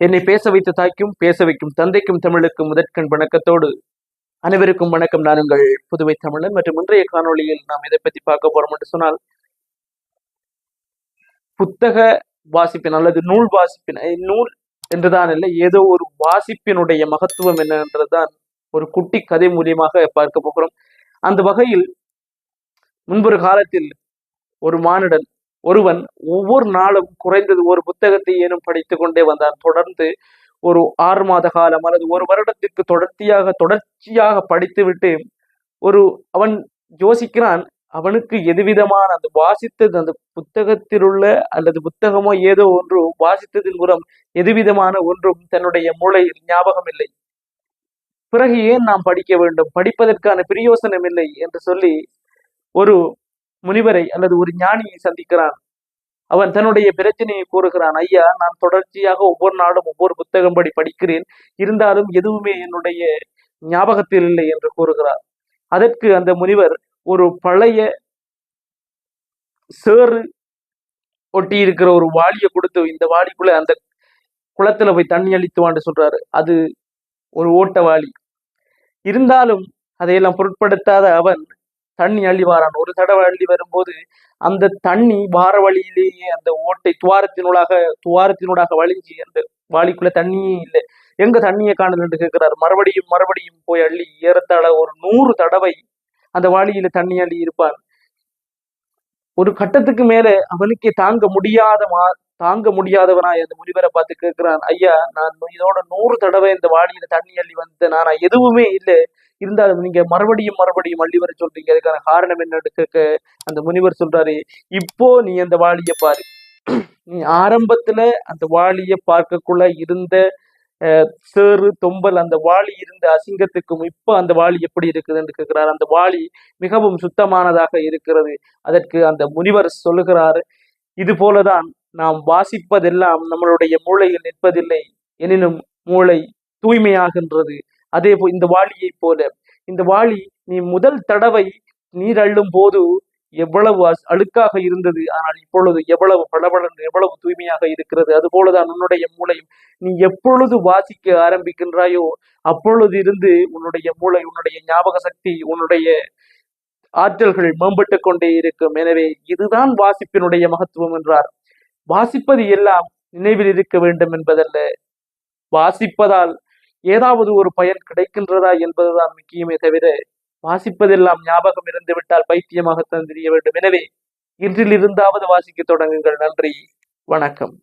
என்னை பேச வைத்த தாய்க்கும் பேச வைக்கும் தந்தைக்கும் தமிழுக்கும் முதற்கண் வணக்கத்தோடு அனைவருக்கும் வணக்கம். நான் உங்கள் புதுவை தமிழன் மற்றும் இன்றைய காணொளியில் நாம் இதை பத்தி பார்க்க போறோம் என்று சொன்னால் புத்தக வாசிப்பின் அல்லது நூல் வாசிப்பின் நூல் என்றுதான் இல்லை ஏதோ ஒரு வாசிப்பினுடைய மகத்துவம் என்னன்றதுதான் ஒரு குட்டி கதை மூலியமாக பார்க்க போகிறோம். அந்த வகையில் முன்பொரு காலத்தில் ஒரு மானுடன் ஒருவன் ஒவ்வொரு நாளும் குறைந்தது ஒரு புத்தகத்தை ஏனும் படித்து கொண்டே வந்தான். தொடர்ந்து ஒரு ஆறு மாத காலம் அல்லது ஒரு வருடத்திற்கு தொடர்ச்சியாக தொடர்ச்சியாக படித்துவிட்டு ஒரு அவன் யோசிக்கிறான் அவனுக்கு எதுவிதமான அந்த வாசித்தது அந்த புத்தகத்தில் உள்ள அல்லது புத்தகமோ ஏதோ ஒன்று வாசித்ததின் மூலம் எதுவிதமான ஒன்றும் தன்னுடைய மூளையில் ஞாபகம் இல்லை. பிறகு ஏன் நாம் படிக்க வேண்டும்? படிப்பதற்கான பிரயோசனம் இல்லை என்று சொல்லி ஒரு முனிவரை அல்லது ஒரு ஞானியை சந்திக்கிறான். அவன் தன்னுடைய பிரச்சனையை கூறுகிறான் ஐயா நான் தொடர்ச்சியாக ஒவ்வொரு நாளும் ஒவ்வொரு புத்தகம் படி படிக்கிறேன். இருந்தாலும் எதுவுமே என்னுடைய ஞாபகத்தில் இல்லை என்று கூறுகிறார். அதற்கு அந்த முனிவர் ஒரு பழைய சேறு ஒட்டி இருக்கிற ஒரு வாளியை கொடுத்து இந்த வாளிக்குள்ள அந்த குளத்துல போய் தண்ணி அளித்துவான்னு சொல்றாரு. அது ஒரு ஓட்ட வாளி. இருந்தாலும் அதையெல்லாம் பொருட்படுத்தாத அவன் தண்ணி அள்ளி வாரான். ஒரு தடவை அள்ளி வரும்போது அந்த தண்ணி வார வழியிலேயே அந்த ஓட்டை துவாரத்தினூடாக துவாரத்தினூடாக வழிஞ்சி அந்த வாளிக்குள்ள தண்ணியே இல்லை. எங்க தண்ணியை காணல் என்று கேட்கிறார்? மறுபடியும் மறுபடியும் போய் அள்ளி ஏறத்தாழ ஒரு நூறு தடவை அந்த வாளியில தண்ணி அள்ளி இருப்பான். ஒரு கட்டத்துக்கு மேல அவனுக்கே தாங்க முடியாத மா தாங்க முடியாதவனா அந்த முனிவரை பார்த்து கேட்கிறான் ஐயா நான் இதோட நூறு தடவை இந்த வாளியில தண்ணி அள்ளி வந்தேன். நான் எதுவுமே இல்லை. இருந்தாலும் நீங்க மறுபடியும் மறுபடியும் அள்ளி வர சொல்றீங்க. அதுக்கான காரணம் என்னன்னு கேட்க அந்த முனிவர் சொல்றாரு இப்போ நீ அந்த வாளிய பாரு. நீ ஆரம்பத்துல அந்த வாளிய பார்க்கக்குள்ள இருந்த அஹ், சேறு தொம்பல் அந்த வாளி இருந்த அசிங்கத்துக்கும் இப்போ அந்த வாளி எப்படி இருக்குதுன்னு கேட்கிறார் அந்த வாளி மிகவும் சுத்தமானதாக இருக்கிறது. அதற்கு அந்த முனிவர் சொல்லுகிறார் இது போலதான் நாம் வாசிப்பதெல்லாம் நம்மளுடைய மூளையில் நிற்பதில்லை. எனினும் மூளை தூய்மையாகின்றது. அதே போ இந்த வாளியை போல. இந்த வாளி நீ முதல் தடவை நீர் அள்ளும் போது எவ்வளவு அழுக்காக இருந்தது. ஆனால் இப்பொழுது எவ்வளவு பளபளன் எவ்வளவு தூய்மையாக இருக்கிறது. அது போலதான் உன்னுடைய மூளையும். நீ எப்பொழுது வாசிக்க ஆரம்பிக்கின்றாயோ அப்பொழுது இருந்து உன்னுடைய மூளை உன்னுடைய ஞாபக சக்தி உன்னுடைய ஆற்றல்கள் மேம்பட்டு கொண்டே இருக்கும். எனவே இதுதான் வாசிப்பினுடைய மகத்துவம் என்றார். வாசிப்பது எல்லாம் நினைவில் இருக்க வேண்டும் என்பதல்ல. வாசிப்பதால் ஏதாவது ஒரு பயன் கிடைக்கின்றதா என்பதுதான் முக்கியமே தவிர வாசிப்பதெல்லாம் ஞாபகம் இருந்து விட்டால் பைத்தியமாகத்தான் தெரிய வேண்டும். எனவே இன்றில் இருந்தாவது வாசிக்க தொடங்குங்கள். நன்றி. வணக்கம்.